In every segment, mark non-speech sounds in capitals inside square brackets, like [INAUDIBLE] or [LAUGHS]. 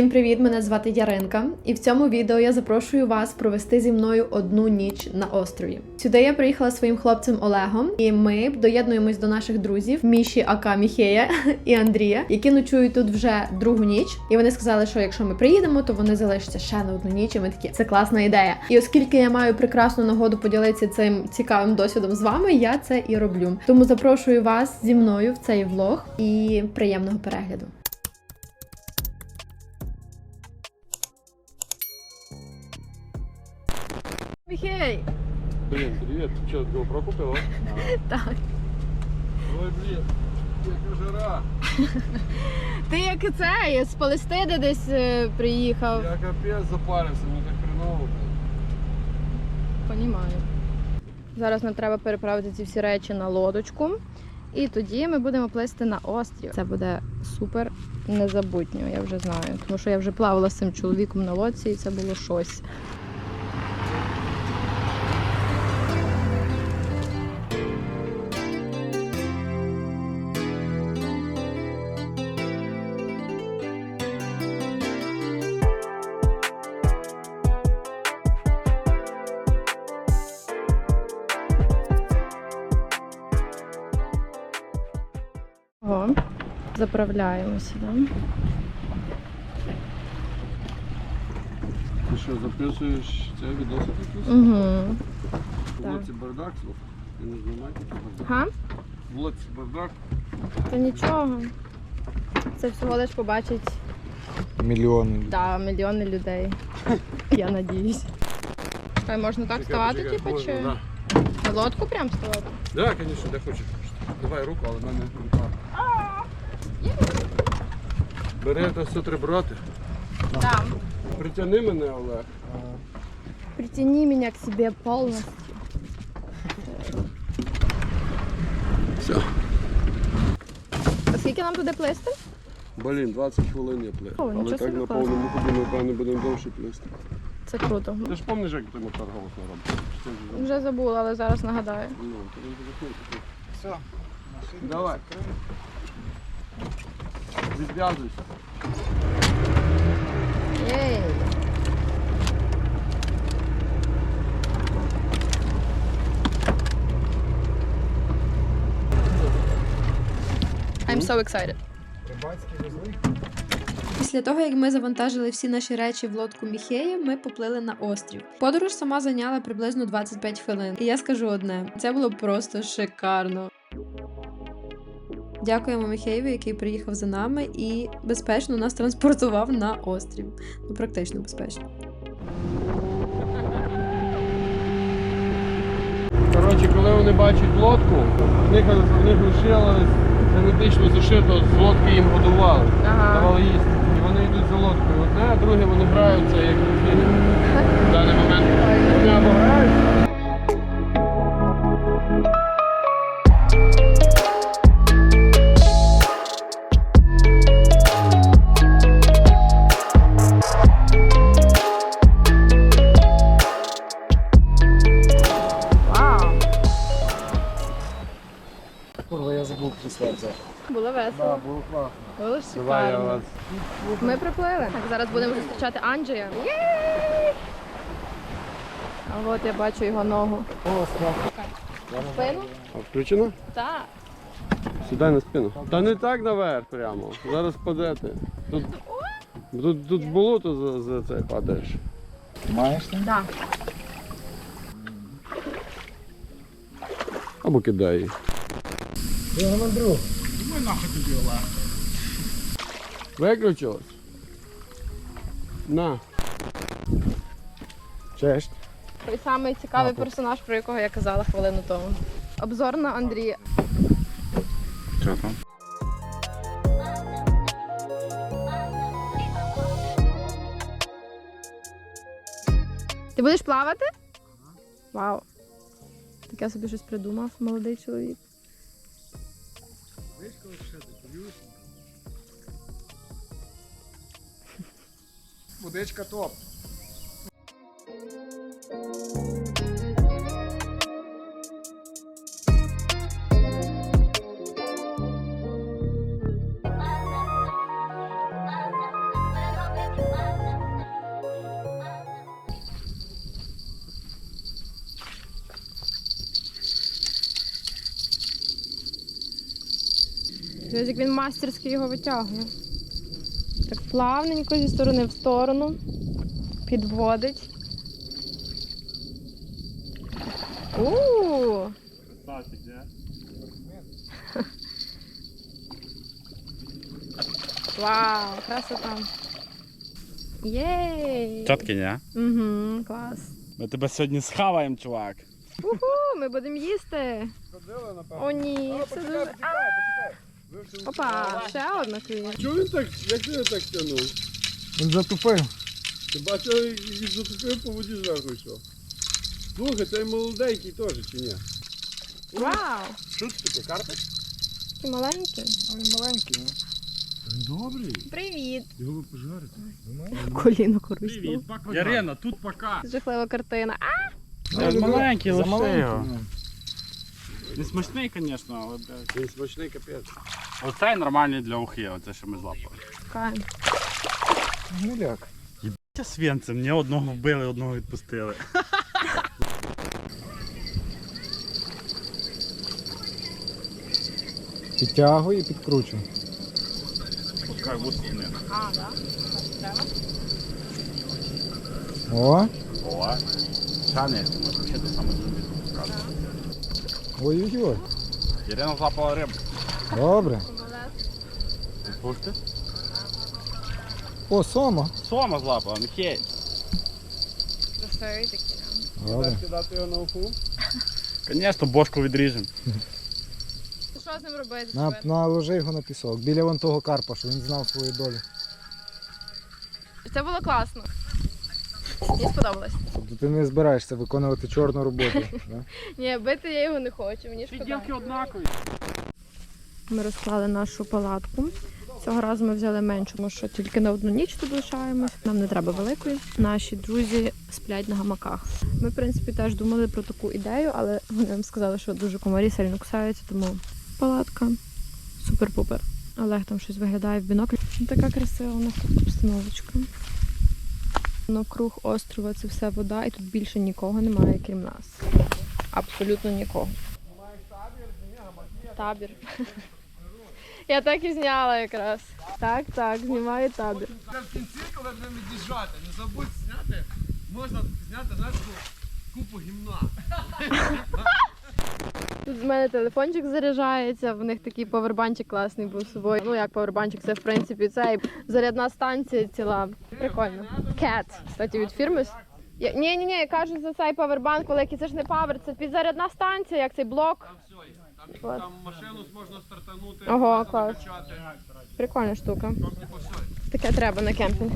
Всім привіт! Мене звати Яринка, і в цьому відео я запрошую вас провести зі мною одну ніч на острові. Сюди я приїхала своїм хлопцем Олегом, і ми доєднуємось до наших друзів Міші Ака Міхея [LAUGHS] і Андрія, які ночують тут вже другу ніч. І вони сказали, що якщо ми приїдемо, то вони залишаться ще на одну ніч. І ми такі це класна ідея. І оскільки я маю прекрасну нагоду поділитися цим цікавим досвідом з вами, я це і роблю. Тому запрошую вас зі мною в цей влог і приємного перегляду. Міхей! Блин, привет. Ты что, GoPro купила? Так. Ой, блин, яка жара. Ти як це з Палестини десь е, приїхав. Я капець запарився, мені так хреново. блін. Понімаю. Зараз нам треба переправити ці всі речі на лодочку. І тоді ми будемо плисти на острів. Це буде супер незабутньо, я вже знаю. Тому що я вже плавала з цим чоловіком на лодці, і це було щось. Заправляємося. Да? Ти що, записуєш це відоси якісь? Угу. В вулиці бардак, слухай. Ти не бардак. Га? В вулиці бардак. Та нічого. Це всього лиш побачить Мільйони. да, мільйони людей. [LAUGHS] Я надіюсь. Хай можна так ставати, Чекай, типу, можна, чи Да, на лодку прям ставати? да, звісно, де хочеш. Давай руку, але в мене рука. Бери, це все треба брати. Так. Притягни мене, Олег. Притяни меня к себе полностью. Все. А скільки нам туди плисти? Блін, 20 хвилин я плив. О, нічого Але так собі на класно. повному ходу, напевно, будемо довше плисти. Це круто. Ти ж пам'ятаєш, як ти мотор голосно робив? Чи ти вже? Вже забула, але зараз нагадаю. Ну, то він буде. Все. Давай. Відв'язуйся. Єй! I'm so excited. Після того, як ми завантажили всі наші речі в лодку Міхея, ми поплили на острів. Подорож сама зайняла приблизно 25 хвилин. І я скажу одне: це було просто шикарно. Дякуємо Міхеєві, який приїхав за нами і безпечно нас транспортував на острів. Ну, практично безпечно. Коротше, коли вони бачать лодку, в них, в них лишилось генетично зашито, з лодки їм годували, давали їсти. І вони йдуть за лодкою одне, а друге вони граються як Так, зараз будемо зустрічати Анджея. А от я бачу його ногу. О. Спину? Включено? Так. Сідай на спину. Та не так наверх прямо. Зараз падете. Тут, тут, тут болото за, за це падаєш. Маєш? Так. Або кидай її. Я мандру. Виключилось? На. Честь. Той самий цікавий персонаж, про якого я казала хвилину тому. Обзор на Андрія. Що там? Ти будеш плавати? Вау. Так я собі щось придумав, молодий чоловік. Водичка топ. Як він мастерськи його витягує. Плавненько зі сторони в сторону. Підводить. У! Вау, красота. Єй! Чотки, ні? Угу, клас. Ми тебе сьогодні схаваємо, чувак. Уху, ми будемо їсти. Ходили, напевно. О, ні, все почекай, дуже. почекай, почекай. Ви вже- Опа, ще одна клює. Чого він так, як ти його так тягнув? Він затупив. Ти бачив, як він затупив по воді зверху йшов. Слухай, цей молоденький теж чи ні? Вау! Що це таке, карпик? Такий маленький. А Він маленький, ну. Він добрий. Привіт! Його ви пожарите. Коліно корисно. Ярина, тут пока. Жахлива картина. А! Він маленький, лише його. Не смачний, звісно, але блядь. Він смачний капець. Оцей нормальний для ухи, оце що ми злапали. Чекаємо. Гниляк. Це свинцем, мені одного вбили, одного відпустили. Підтягуй і підкручуй. Пускай вудку не. А, так? О, О, Шани, ще те саме зробити. Ой-ой-ой. Ярина злапала рибу. Добре. Відпусти? О, сома. Сома злапала, Михей. Красивий такий. Добре. Будеш кидати його на уху? Звісно, бошку відріжемо. Що з ним робити? На, наложи його на пісок. Біля вон того карпа, що він знав свою долю. Це було класно. Мені сподобалось. Тобто ти не збираєшся виконувати чорну роботу. [LAUGHS] да? Ні, бити я його не хочу, мені шкода. однакові. Ми розклали нашу палатку. Цього разу ми взяли меншу, тому що тільки на одну ніч тут лишаємось. Нам не треба великої. Наші друзі сплять на гамаках. Ми, в принципі, теж думали про таку ідею, але вони нам сказали, що дуже комарі сильно кусаються, тому палатка супер-пупер. Олег там щось виглядає в бінокль. Така красива у нас тут обстановочка. Навкруг острова це все вода, і тут більше нікого немає, крім нас. Абсолютно нікого. Табір. Я так і зняла якраз. Так, так, знімаю табір. В кінці, коли будемо від'їжджати, не забудь зняти, можна зняти, таку купу гімна. Тут з мене телефончик заряджається, в них такий повербанчик класний був з собою. Ну як повербанчик, це в принципі цей зарядна станція ціла. Прикольно. Cat, кстати, від фірми. Ні, ні, ні, я кажу за цей павербанк великий, це ж не павер, це підзарядна станція, як цей блок. Там все є. Там, там машину можна стартанути, Ого, клас. Прикольна штука. Таке треба на кемпінг.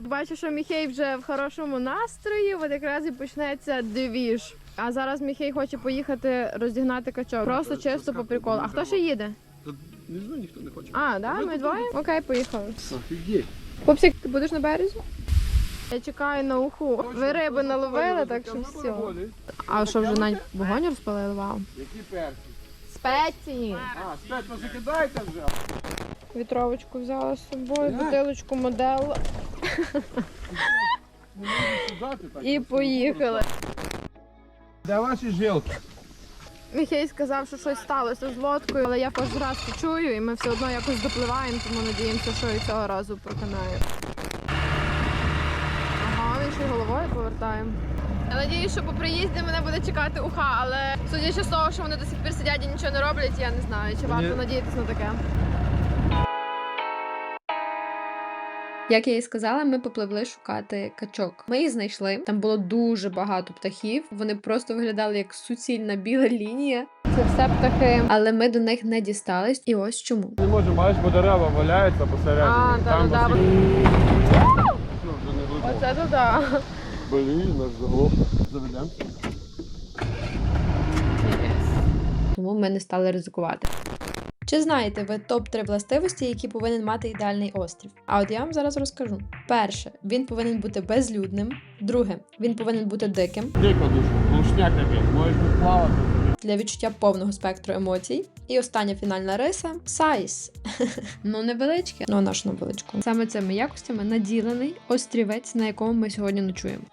[LAUGHS] Бачу, що Міхей вже в хорошому настрої, от якраз і почнеться двіж. А зараз Міхей хоче поїхати роздігнати качок. Просто чисто по приколу. А хто ще їде? Не знаю, ніхто не хоче. А, да, ми двоє? Окей, поїхали. Пупсик, ти будеш на березі? Я чекаю на уху. Ви риби наловили, так що все. А що вже навіть вогонь розпалили? Вау. Які перці? Спеції. А, спять, ну закидайте вже. Вітровочку взяла з собою, бутилочку так. і поїхали. Де ваші жилки? Міхей сказав, що щось сталося з лодкою, але я кожен раз це чую, і ми все одно якось допливаємо, тому надіємося, що і цього разу проканає. Ага, він ще й головою повертає. Я надію, що по приїзді мене буде чекати уха, але судячи з того, що вони до сих пір сидять і нічого не роблять, я не знаю, чи варто надіятися на таке. Як я і сказала, ми попливли шукати качок. Ми їх знайшли. Там було дуже багато птахів. Вони просто виглядали як суцільна біла лінія, Це все птахи. але ми до них не дістались. І ось чому. Не можу, бачиш, бо дерева валяються посередині. А, Там да-да-да. Ну, вже не глибоко. Оце туди. Блін, наш заглох. Заведемо. Тому ми не стали ризикувати. Чи знаєте ви топ-3 властивості, які повинен мати ідеальний острів? А от я вам зараз розкажу. Перше, він повинен бути безлюдним. Друге, він повинен бути диким Дико дуже. Глушняк такий. Можеш плавати. для відчуття повного спектру емоцій. І остання фінальна риса сайз. [LAUGHS] ну невеличке, ну а наш невеличку. Саме цими якостями наділений острівець, на якому ми сьогодні ночуємо.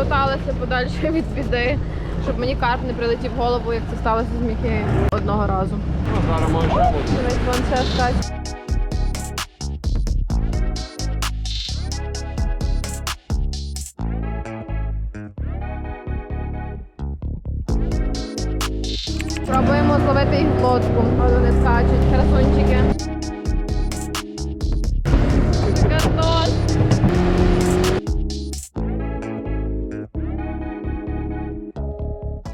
Замоталася подальше від біди, щоб мені карт не прилетів в голову, як це сталося з Міхеєм одного разу. Ну, зараз може бути. Планшет Кать. Пробуємо зловити їх лодку, але вони скачуть. Красунчики.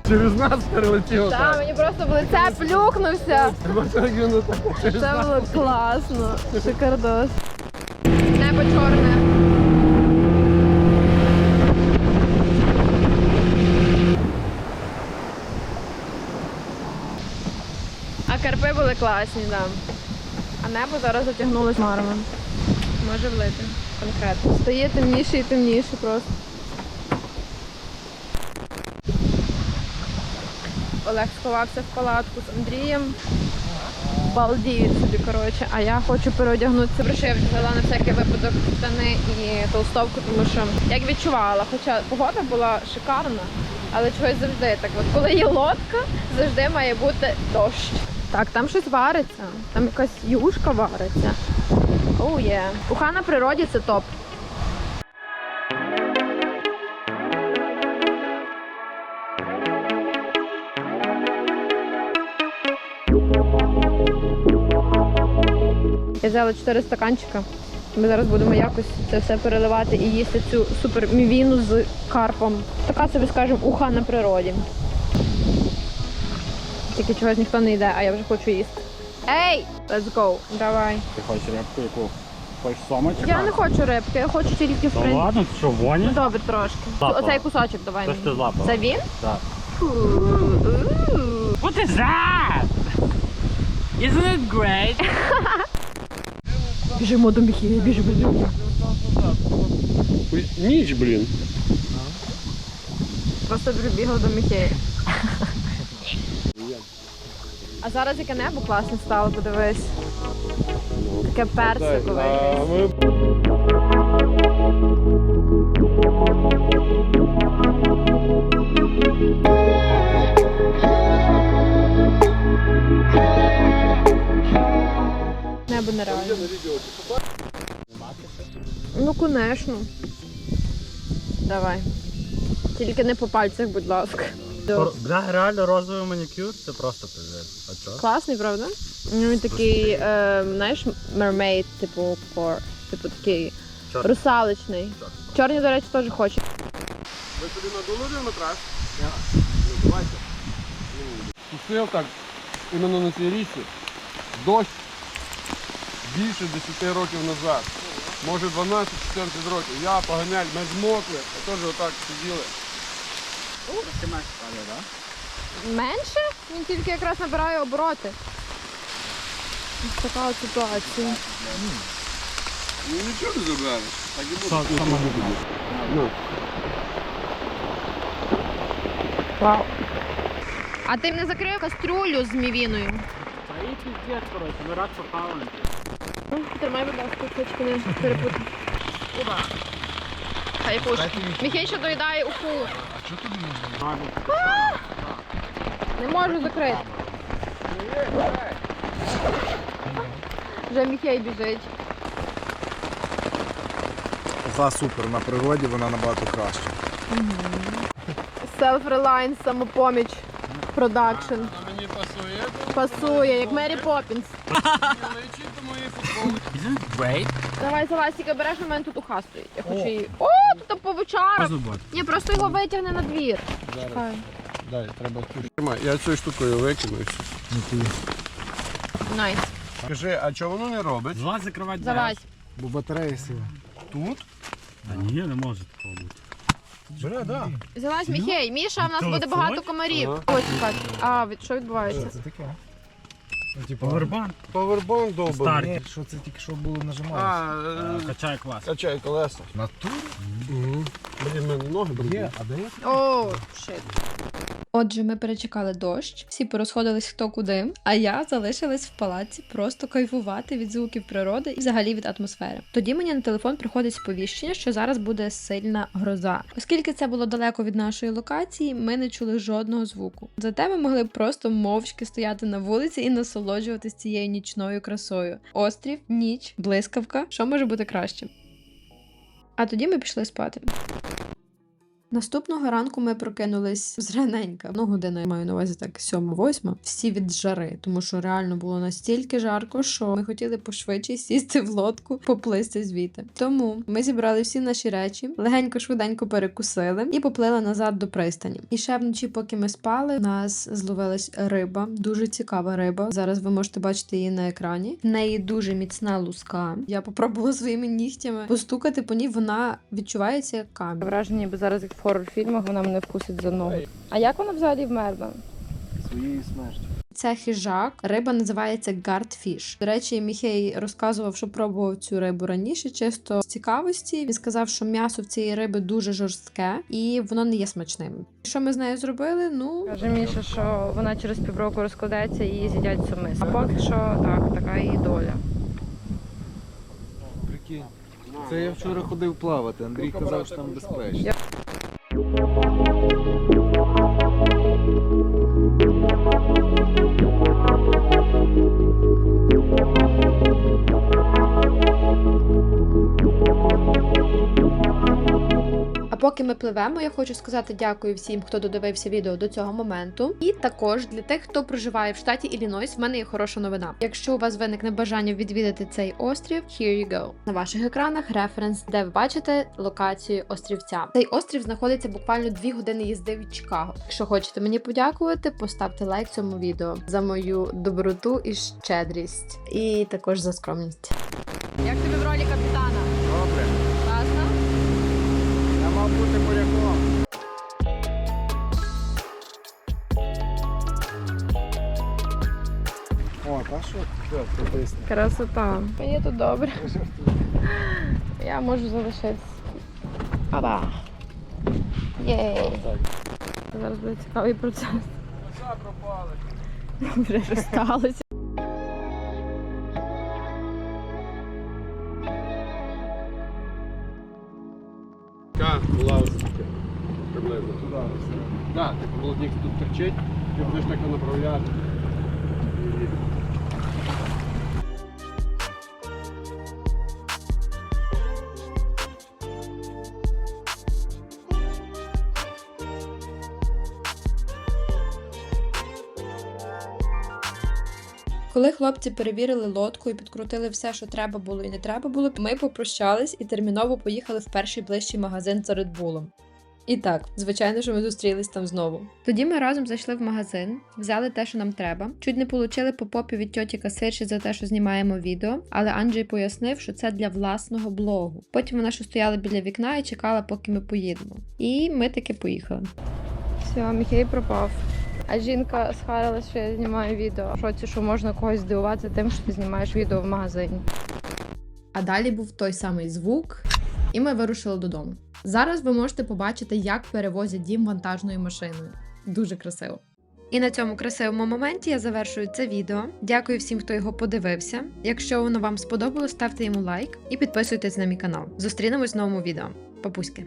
Через нас перелетіло Так, мені просто в лице плюхнувся. Це було класно. Шикардос. Небо чорне. А карпи були класні, так. Да. А небо зараз затягнулось марами. Може влити. Конкретно. Стає темніше і темніше просто. Олег сховався в палатку з Андрієм. Балдіють собі, коротше. А я хочу переодягнутися. Бреши, я взяла на всякий випадок штани і толстовку, тому що як відчувала, хоча погода була шикарна, але чогось завжди так. От коли є лодка, завжди має бути дощ. Так, там щось вариться, там якась юшка вариться. Оу є. Уха на природі це топ. Я взяла 4 стаканчика. Ми зараз будемо якось це все переливати і їсти цю супер мівіну з карпом. Така собі, скажемо, уха на природі. Тільки чогось ніхто не йде, а я вже хочу їсти. Ей! Let's go! Давай. Ти хочеш рибку яку? Хочеш сома чи Я не хочу рибки, я хочу тільки Та фрин. ладно, ти що, воні? Ну, Добре, трошки. Лапала. Оцей кусочок давай. Це ж мені. ти злапала. Це він? Так. What is that? Isn't it great? [LAUGHS] Біжимо до Міхія, біжимо, біжимо. Ніч, блін. Просто прибігла до Міхея. [LAUGHS] А зараз яке небо класне стало, подивись. Таке персикове. А якесь. ми Небо нереально. Ну, конечно. Давай. Тільки не по пальцях, будь ласка. Бля, реально розовий манікюр, це просто пиздець. А чого? Класний, правда? Ну, він такий, е, знаєш, mermaid, типу кор. Типу такий Чорний. русаличний. Чорні, до речі, теж хочуть. Ви собі надули матрас? Ну, давайте. Пустив так, іменно на цій річці, дощ більше 10 років назад. Може 12-14 років. Я, поганяль, ми змокли, а теж отак сиділи. Менше? Він тільки якраз набирає обороти. Ось така от ситуація. Ну нічого не забрали. Так і буде. Ну, Вау. А ти не закрив каструлю з мівіною? Та і піздець, коротше, ви рад попали. Ну, Тримай, будь ласка, точки не перепутай. Оба. Хай якусь. Міхей ще доїдає уху. Не можу закрити. Вже Міхей біжить. Уха супер, на природі вона набагато краще. Self-reliance, самопоміч, продакшн. Мені пасує. Пасує, як Мері Поппінс. Лечіть до моєї футболки. Isn't it great? Давай, тільки береш на мене тут уха стоїть. Я хочу її. О, тут повичара. Ні, просто його витягне на двір. Чекай. Дай, треба Тримай, я цією штукою викину. і все. Найс. Скажи, а чого воно не робить? Злазь закривати Залазь. Бо батарея сіла. Тут? Та ні, не може такого бути. Бере, да. Залазь, Міхей. Міша, в нас буде багато комарів. Ось чекай. А, від що відбувається? Це таке. Ну, типу, Повербанк. Повербанк Старт. довбаний. ні, що це тільки що було нажималося. А, е, Качає клас. качай колеса. Натур? Блін, в мене ноги Є, брудні. а де я? О, шит. Отже, ми перечекали дощ, всі порозходились хто куди, а я залишилась в палаці просто кайфувати від звуків природи і взагалі від атмосфери. Тоді мені на телефон приходить сповіщення, що зараз буде сильна гроза. Оскільки це було далеко від нашої локації, ми не чули жодного звуку. Зате ми могли просто мовчки стояти на вулиці і насолоджуватись цією нічною красою. Острів, ніч, блискавка. Що може бути краще? А тоді ми пішли спати. Наступного ранку ми прокинулись зраненька. Ну, година я маю на увазі так, сьома-восьма. Всі від жари, тому що реально було настільки жарко, що ми хотіли пошвидше сісти в лодку, поплисти звідти. Тому ми зібрали всі наші речі, легенько швиденько перекусили і поплили назад до пристані. І ще вночі, поки ми спали, нас зловилась риба, дуже цікава риба. Зараз ви можете бачити її на екрані. В неї дуже міцна луска. Я попробувала [LAUGHS] своїми нігтями постукати по ній. Вона відчувається як камінь. Враження, ніби зараз в хоррор-фільмах вона мене вкусить за ногу. А як вона взагалі вмерла? Своєю смертю. Це хижак. Риба називається гардфіш. До речі, Міхей розказував, що пробував цю рибу раніше, чисто з цікавості. Він сказав, що м'ясо в цієї риби дуже жорстке і воно не є смачним. Що ми з нею зробили? Ну Каже Міша, що вона через півроку розкладеться і її з'їдять суми. А поки що так, така її доля. Прикинь. Це я вчора ходив плавати. Андрій казав, що там безпечно. Thank you. Поки ми пливемо, я хочу сказати дякую всім, хто додивився відео до цього моменту. І також для тих, хто проживає в штаті Іллінойс, в мене є хороша новина. Якщо у вас виникне бажання відвідати цей острів, here you go. На ваших екранах референс, де ви бачите локацію острівця. Цей острів знаходиться буквально 2 години їзди від Чикаго. Якщо хочете мені подякувати, поставте лайк цьому відео за мою доброту і щедрість, і також за скромність. Як тобі в ролі Красота. Мені тут добре. Я можу залишитися. Aba. Єй. Зараз буде цікавий процес. Яка була ось таке, приблизно туди. Так, типу молодник тут торчить, ти будеш так направляти. Коли хлопці перевірили лодку і підкрутили все, що треба було і не треба було, ми попрощались і терміново поїхали в перший ближчий магазин за Bull. І так, звичайно, що ми зустрілись там знову. Тоді ми разом зайшли в магазин, взяли те, що нам треба. Чуть не получили по попі від тьоті касирші за те, що знімаємо відео, але Анджей пояснив, що це для власного блогу. Потім вона ще стояла біля вікна і чекала, поки ми поїдемо. І ми таки поїхали. Все, Міхей пропав. А жінка схарилась, що я знімаю відео. В шоці, що можна когось здивувати тим, що ти знімаєш відео в магазині. А далі був той самий звук, і ми вирушили додому. Зараз ви можете побачити, як перевозять дім вантажною машиною. Дуже красиво. І на цьому красивому моменті я завершую це відео. Дякую всім, хто його подивився. Якщо воно вам сподобалось, ставте йому лайк і підписуйтесь на мій канал. Зустрінемось в новому відео. Папуськи!